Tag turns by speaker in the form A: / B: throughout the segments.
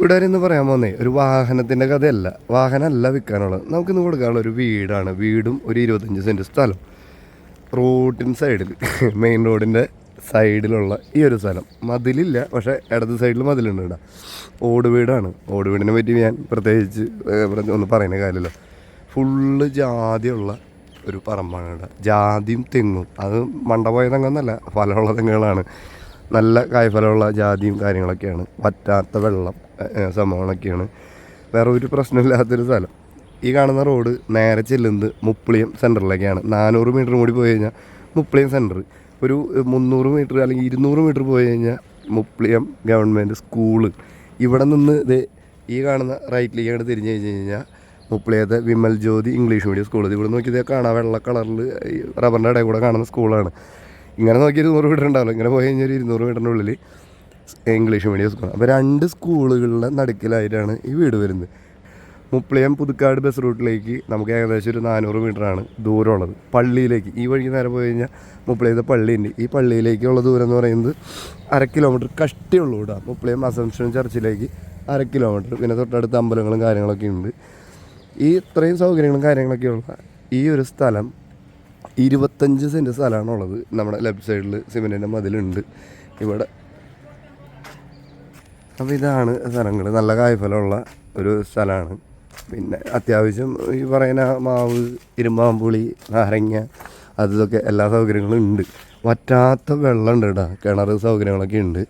A: ഇവിടെ എന്ന് പറയാൻ പോന്നേ. ഒരു വാഹനത്തിന്റെ കഥയല്ല. വാഹനമല്ല വിൽക്കാനുള്ളത്. നമുക്കിന്ന് കൊടുക്കാനുള്ള ഒരു വീടാണ്. വീടും ഒരു ഇരുപത്തഞ്ച് സെന്റ് സ്ഥലം. റോഡിൻ സൈഡിൽ മെയിൻ റോഡിന്റെ സൈഡിലുള്ള ഈ ഒരു സ്ഥലം. മതിലില്ല പക്ഷേ ഇടത് സൈഡിൽ മതിലുണ്ട് ഇവിടെ ഓട് വീടാണ്. ഓട് വീടിനെ പറ്റി ഞാൻ പ്രത്യേകിച്ച് ഒന്നും പറയുന്ന കാര്യമില്ല. ഫുള്ള് ജാതിയുള്ള ഒരു പറമ്പാണ് ഇവിടെ ജാതിയും തെങ്ങും. അത് മണ്ടപോയ തെങ്ങെന്നല്ല ഫലമുള്ള തെങ്ങുകളാണ്. നല്ല കായ്ഫലമുള്ള ജാതിയും കാര്യങ്ങളൊക്കെയാണ്. വറ്റാത്ത വെള്ളം സംഭവങ്ങളൊക്കെയാണ്. വേറെ ഒരു പ്രശ്നമില്ലാത്തൊരു സ്ഥലം. ഈ കാണുന്ന റോഡ് നേരെ ചെല്ലുന്നത് മുപ്പിളിയം സെന്ററിലേക്കാണ് നാനൂറ് മീറ്റർ കൂടി പോയി കഴിഞ്ഞാൽ മുപ്പിളിയം സെന്റർ ഒരു മുന്നൂറ് മീറ്റർ അല്ലെങ്കിൽ ഇരുന്നൂറ് മീറ്റർ പോയി കഴിഞ്ഞാൽ മുപ്പിളിയം ഗവൺമെന്റ് സ്കൂൾ. ഇവിടെ നിന്ന് ഇത് ഈ കാണുന്ന റൈറ്റിലേക്കാണ് തിരിഞ്ഞ് കഴിഞ്ഞ് കഴിഞ്ഞാൽ മുപ്പിളിയത്തെ Vimal Jyothi English medium school. ഇവിടെ നോക്കിയത് കാണാം. വെള്ള കളറിൽ റബ്ബറിന്റെ ഇടയിൽ കൂടെ കാണുന്ന സ്കൂളാണ്. ഇങ്ങനെ നോക്കിയൊരു നൂറ് മീറ്റർ ഉണ്ടാവില്ല. ഇങ്ങനെ പോയി കഴിഞ്ഞാൽ ഇരുന്നൂറ് മീറ്ററിന്റെ ഉള്ളിൽ ഇംഗ്ലീഷ് മീഡിയം സ്കൂൾ അപ്പോൾ രണ്ട് സ്കൂളുകളുടെ നടുക്കിലായിട്ടാണ് ഈ വീട് വരുന്നത്. മുപ്പളിയം പുതുക്കാട് ബസ് റൂട്ടിലേക്ക് നമുക്ക് ഏകദേശം ഒരു നാനൂറ് മീറ്ററാണ് ദൂരമുള്ളത്. പള്ളിയിലേക്ക്. ഈ വഴിക്ക് നേരെ പോയി കഴിഞ്ഞാൽ മുപ്പളിയത്തെ പള്ളിയുണ്ട്. ഈ പള്ളിയിലേക്കുള്ള ദൂരം എന്ന് പറയുന്നത് അര കിലോമീറ്റർ കഷ്ടിയുള്ളൂ ഇവിടെ മുപ്പളിയം അസംഷൻ ചർച്ചിലേക്ക് അര കിലോമീറ്റർ പിന്നെ തൊട്ടടുത്ത് അമ്പലങ്ങളും കാര്യങ്ങളൊക്കെ ഉണ്ട്. ഈ ഇത്രയും സൗകര്യങ്ങളും കാര്യങ്ങളൊക്കെ ഉള്ള ഈ ഒരു സ്ഥലം ഇരുപത്തഞ്ച് സെന്റ് സ്ഥലമാണുള്ളത്. നമ്മുടെ ലെഫ്റ്റ് സൈഡിൽ സിമെന്റിന്റെ മതിലുണ്ട്. ഇവിടെ അപ്പോൾ ഇതാണ് സ്ഥലങ്ങൾ നല്ല കായ്ഫലമുള്ള ഒരു സ്ഥലമാണ്. പിന്നെ അത്യാവശ്യം ഈ പറയുന്ന മാവ് ഇരുമ്പാമ്പുളി നാരങ്ങ അത് ഇതൊക്കെ എല്ലാ സൗകര്യങ്ങളും ഉണ്ട്. വറ്റാത്ത വെള്ളം ഉണ്ട് കേട്ടോ കിണർ സൗകര്യങ്ങളൊക്കെ ഉണ്ട്.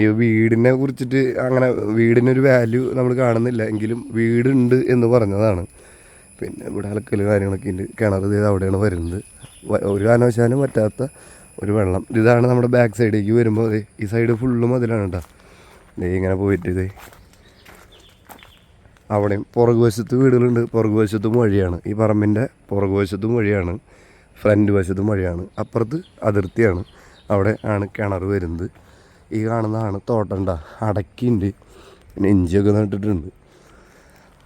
A: ഈ വീടിനെ കുറിച്ചിട്ട് അങ്ങനെ വീടിനൊരു വാല്യൂ നമ്മൾ കാണുന്നില്ല. എങ്കിലും വീടുണ്ട് എന്ന് പറഞ്ഞതാണ്. പിന്നെ ഇവിടെ അലക്കൽ കാര്യങ്ങളൊക്കെ ഉണ്ട് കിണർ ഇത് അവിടെയാണ് വരുന്നത്. ഒരു കാരണവശാലും പറ്റാത്ത ഒരു വെള്ളം. ഇതാണ് നമ്മുടെ ബാക്ക് സൈഡിലേക്ക് വരുമ്പോൾ അതെ ഈ സൈഡ് ഫുള്ള് മതിലാണ് കേട്ടോ ദേ ഇങ്ങനെ പോയിട്ട് ഇതേ അവിടെയും പുറകു വശത്ത് വീടുകളുണ്ട്. പുറകു വശത്തും വഴിയാണ്. ഈ പറമ്പിന്റെ പുറകു വശത്തും വഴിയാണ്. ഫ്രണ്ട് വശത്തും വഴിയാണ്. അപ്പുറത്ത് അതിർത്തിയാണ്. അവിടെ ആണ് കിണർ വരുന്നത്. ഈ കാണുന്നതാണ് തോട്ടണ്ട അടക്കിണ്ട്. പിന്നെ ഇഞ്ചിയൊക്കെ നട്ടിട്ടുണ്ട്.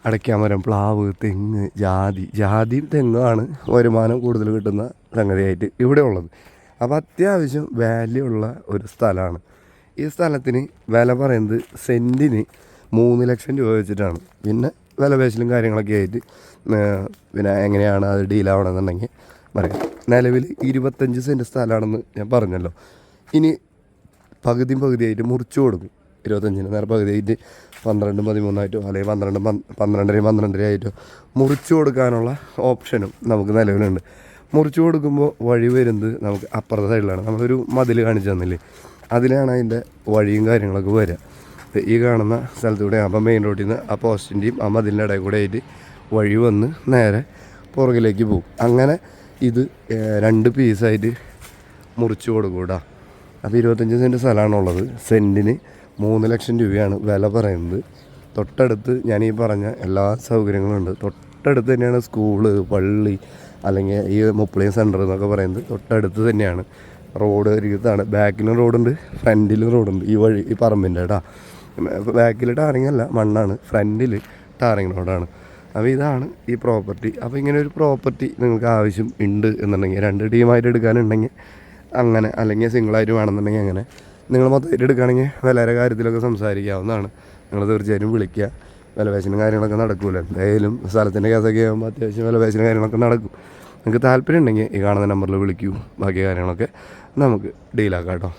A: അടയ്ക്കാമരം പ്ലാവ് തെങ്ങ് ജാതി. ജാതിയും തെങ്ങാണ് വരുമാനം കൂടുതൽ കിട്ടുന്ന സംഗതിയായിട്ട് ഇവിടെ ഉള്ളത്. അപ്പോൾ അത്യാവശ്യം വാല്യൂ ഉള്ള ഒരു സ്ഥലമാണ്. ഈ സ്ഥലത്തിന് വില പറയുന്നത് സെന്റിന് മൂന്ന് ലക്ഷം രൂപ വെച്ചിട്ടാണ്. പിന്നെ വില പേശലും കാര്യങ്ങളൊക്കെ ആയിട്ട് പിന്നെ എങ്ങനെയാണ് അത് ഡീലാവണമെന്നുണ്ടെങ്കിൽ പറയാം. നിലവിൽ ഇരുപത്തഞ്ച് സെന്റ് സ്ഥലമാണെന്ന് ഞാൻ പറഞ്ഞല്ലോ. ഇനി പകുതിയും പകുതിയായിട്ട് മുറിച്ചു കൊടുക്കും. ഇരുപത്തഞ്ചിന്. നേരെ പകുതിയായിട്ട് പന്ത്രണ്ടും പതിമൂന്നായിട്ടോ അല്ലെങ്കിൽ പന്ത്രണ്ടും പന്ത് പന്ത്രണ്ടരയും പന്ത്രണ്ടര ആയിട്ടോ മുറിച്ചു കൊടുക്കാനുള്ള ഓപ്ഷനും നമുക്ക് നിലവിലുണ്ട്. മുറിച്ചു കൊടുക്കുമ്പോൾ വഴി വരുന്നത് നമുക്ക് അപ്പുറത്തെ സൈഡിലാണ്. നമ്മളൊരു മതിൽ കാണിച്ചു തന്നില്ലേ? അതിലാണ് അതിന്റെ വഴിയും കാര്യങ്ങളൊക്കെ വരിക ഈ കാണുന്ന സ്ഥലത്തൂടെ അപ്പം മെയിൻ റോഡിൽ നിന്ന് ആ പോസ്റ്റിന്റെയും ആ മതിലിന്റെ ഇടയിൽ കൂടെ ആയിട്ട് വഴി വന്ന് നേരെ പുറകിലേക്ക് പോകും. അങ്ങനെ ഇത് രണ്ട് പീസായിട്ട് മുറിച്ചു കൊടുക്കൂടാ അപ്പോൾ ഇരുപത്തഞ്ച് സെന്റ് സ്ഥലമാണുള്ളത്. സെന്റിന് മൂന്ന് ലക്ഷം രൂപയാണ് വില പറയുന്നത്. തൊട്ടടുത്ത് ഞാൻ ഈ പറഞ്ഞ എല്ലാ സൗകര്യങ്ങളും ഉണ്ട്. തൊട്ടടുത്ത് തന്നെയാണ് സ്കൂൾ പള്ളി അല്ലെങ്കിൽ ഈ മുപ്പളിയ സെന്റർ എന്നൊക്കെ പറയുന്നത്. തൊട്ടടുത്ത് തന്നെയാണ്. റോഡ് അരികത്താണ് ബാക്കിലും റോഡുണ്ട് ഫ്രണ്ടിലും റോഡുണ്ട്. ഈ വഴി ഈ പറമ്പിന്റെ കേട്ടോ ബാക്കിൽ ടാറിങ് അല്ല മണ്ണാണ്. ഫ്രണ്ടിൽ ടാറിങ് റോഡാണ്. അപ്പോൾ ഇതാണ് ഈ പ്രോപ്പർട്ടി. അപ്പോൾ ഇങ്ങനെ ഒരു പ്രോപ്പർട്ടി നിങ്ങൾക്ക് ആവശ്യം ഉണ്ട് എന്നുണ്ടെങ്കിൽ രണ്ട് ടീമായിട്ട് എടുക്കാനുണ്ടെങ്കിൽ അങ്ങനെ അല്ലെങ്കിൽ സിംഗിളായിട്ട് വേണമെന്നുണ്ടെങ്കിൽ അങ്ങനെ നിങ്ങൾ മൊത്തമായിട്ട് എടുക്കുകയാണെങ്കിൽ വിലയുടെ കാര്യത്തിലൊക്കെ സംസാരിക്കാവുന്നതാണ്. നിങ്ങൾ തീർച്ചയായിട്ടും വിളിക്കുക. വിലപേശനും കാര്യങ്ങളൊക്കെ നടക്കൂല? എന്തായാലും സ്ഥലത്തിന്റെ കേസൊക്കെ ആകുമ്പോൾ അത്യാവശ്യം വിലപേശനും കാര്യങ്ങളൊക്കെ നടക്കും. നിങ്ങൾക്ക് താല്പര്യം ഉണ്ടെങ്കിൽ ഈ കാണുന്ന നമ്പറിൽ വിളിക്കൂ. ബാക്കി കാര്യങ്ങളൊക്കെ നമുക്ക് ഡീലാക്കാം കേട്ടോ.